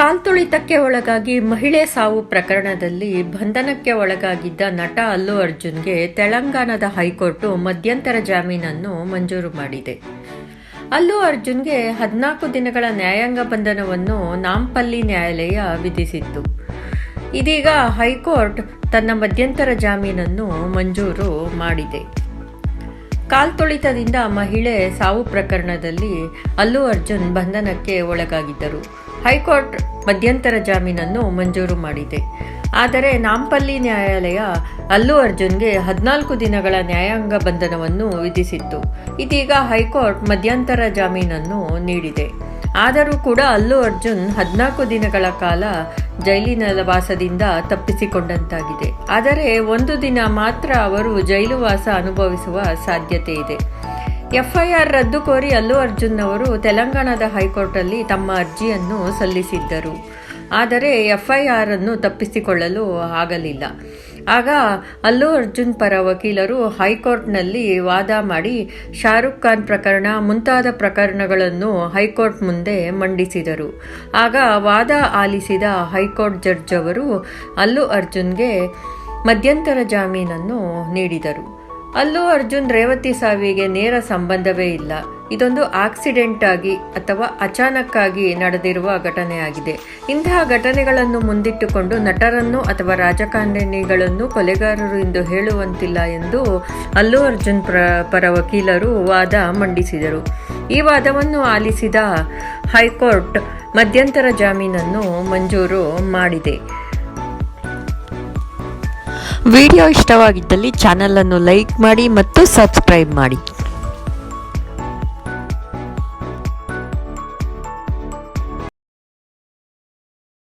ಕಾಲ್ತುಳಿತಕ್ಕೆ ಒಳಗಾಗಿ ಮಹಿಳೆ ಸಾವು ಪ್ರಕರಣದಲ್ಲಿ ಬಂಧನಕ್ಕೆ ಒಳಗಾಗಿದ್ದ ನಟ ಅಲ್ಲು ಅರ್ಜುನ್ಗೆ ತೆಲಂಗಾಣದ ಹೈಕೋರ್ಟ್ ಮಧ್ಯಂತರ ಜಾಮೀನನ್ನು ಮಂಜೂರು ಮಾಡಿದೆ. ಅಲ್ಲು ಅರ್ಜುನ್ಗೆ ಹದಿನಾಲ್ಕು ದಿನಗಳ ನ್ಯಾಯಾಂಗ ಬಂಧನವನ್ನು ನಾಂಪಲ್ಲಿ ನ್ಯಾಯಾಲಯ ವಿಧಿಸಿತ್ತು. ಇದೀಗ ಹೈಕೋರ್ಟ್ ತನ್ನ ಮಧ್ಯಂತರ ಜಾಮೀನನ್ನು ಮಂಜೂರು ಮಾಡಿದೆ. ಕಾಲ್ತುಳಿತದಿಂದ ಮಹಿಳೆ ಸಾವು ಪ್ರಕರಣದಲ್ಲಿ ಅಲ್ಲು ಅರ್ಜುನ್ ಬಂಧನಕ್ಕೆ ಒಳಗಾಗಿದ್ದರು. ಹೈಕೋರ್ಟ್ ಮಧ್ಯಂತರ ಜಾಮೀನನ್ನು ಮಂಜೂರು ಮಾಡಿದೆ. ಆದರೆ ನಾಂಪಲ್ಲಿ ನ್ಯಾಯಾಲಯ ಅಲ್ಲು ಅರ್ಜುನ್ಗೆ ಹದಿನಾಲ್ಕು ದಿನಗಳ ನ್ಯಾಯಾಂಗ ಬಂಧನವನ್ನು ವಿಧಿಸಿತ್ತು. ಇದೀಗ ಹೈಕೋರ್ಟ್ ಮಧ್ಯಂತರ ಜಾಮೀನನ್ನು ನೀಡಿದೆ. ಆದರೂ ಕೂಡ ಅಲ್ಲು ಅರ್ಜುನ್ ಹದಿನಾಲ್ಕು ದಿನಗಳ ಕಾಲ ಜೈಲಿನ ವಾಸದಿಂದ ತಪ್ಪಿಸಿಕೊಂಡಂತಾಗಿದೆ. ಆದರೆ ಒಂದು ದಿನ ಮಾತ್ರ ಅವರು ಜೈಲು ವಾಸ ಅನುಭವಿಸುವ ಸಾಧ್ಯತೆ ಇದೆ. ಎಫ್ಐಆರ್ ರದ್ದು ಕೋರಿ ಅಲ್ಲು ಅರ್ಜುನ್ ಅವರು ತೆಲಂಗಾಣದ ಹೈಕೋರ್ಟಲ್ಲಿ ತಮ್ಮ ಅರ್ಜಿಯನ್ನು ಸಲ್ಲಿಸಿದ್ದರು. ಆದರೆ ಎಫ್ಐಆರ್ ಅನ್ನು ತಪ್ಪಿಸಿಕೊಳ್ಳಲು ಆಗಲಿಲ್ಲ. ಆಗ ಅಲ್ಲು ಅರ್ಜುನ್ ಪರ ವಕೀಲರು ಹೈಕೋರ್ಟ್ನಲ್ಲಿ ವಾದ ಮಾಡಿ ಶಾರುಖ್ ಖಾನ್ ಪ್ರಕರಣ ಮುಂತಾದ ಪ್ರಕರಣಗಳನ್ನು ಹೈಕೋರ್ಟ್ ಮುಂದೆ ಮಂಡಿಸಿದರು. ಆಗ ವಾದ ಆಲಿಸಿದ ಹೈಕೋರ್ಟ್ ಜಡ್ಜ್ ಅವರು ಅಲ್ಲು ಅರ್ಜುನ್ಗೆ ಮಧ್ಯಂತರ ಜಾಮೀನನ್ನು ನೀಡಿದರು. ಅಲ್ಲು ಅರ್ಜುನ್ ರೇವತಿ ಸಾವಿಗೆ ನೇರ ಸಂಬಂಧವೇ ಇಲ್ಲ. ಇದೊಂದು ಆಕ್ಸಿಡೆಂಟ್ ಆಗಿ ಅಥವಾ ಅಚಾನಕ್ ಆಗಿ ನಡೆದಿರುವ ಘಟನೆಯಾಗಿದೆ. ಇಂತಹ ಘಟನೆಗಳನ್ನು ಮುಂದಿಟ್ಟುಕೊಂಡು ನಟರನ್ನು ಅಥವಾ ರಾಜಕಾರಣಿಗಳನ್ನು ಕೊಲೆಗಾರರು ಎಂದು ಹೇಳುವಂತಿಲ್ಲ ಎಂದು ಅಲ್ಲು ಅರ್ಜುನ್ ಪ್ರ, ಪರ ವಕೀಲರು ವಾದ ಮಂಡಿಸಿದರು. ಈ ವಾದವನ್ನು ಆಲಿಸಿದ ಹೈಕೋರ್ಟ್ ಮಧ್ಯಂತರ ಜಾಮೀನನ್ನು ಮಂಜೂರು ಮಾಡಿದೆ. ವಿಡಿಯೋ ಇಷ್ಟವಾಗಿದ್ದಲ್ಲಿ ಚಾನಲನ್ನು ಲೈಕ್ ಮಾಡಿ ಮತ್ತು ಸಬ್ಸ್ಕ್ರೈಬ್ ಮಾಡಿ.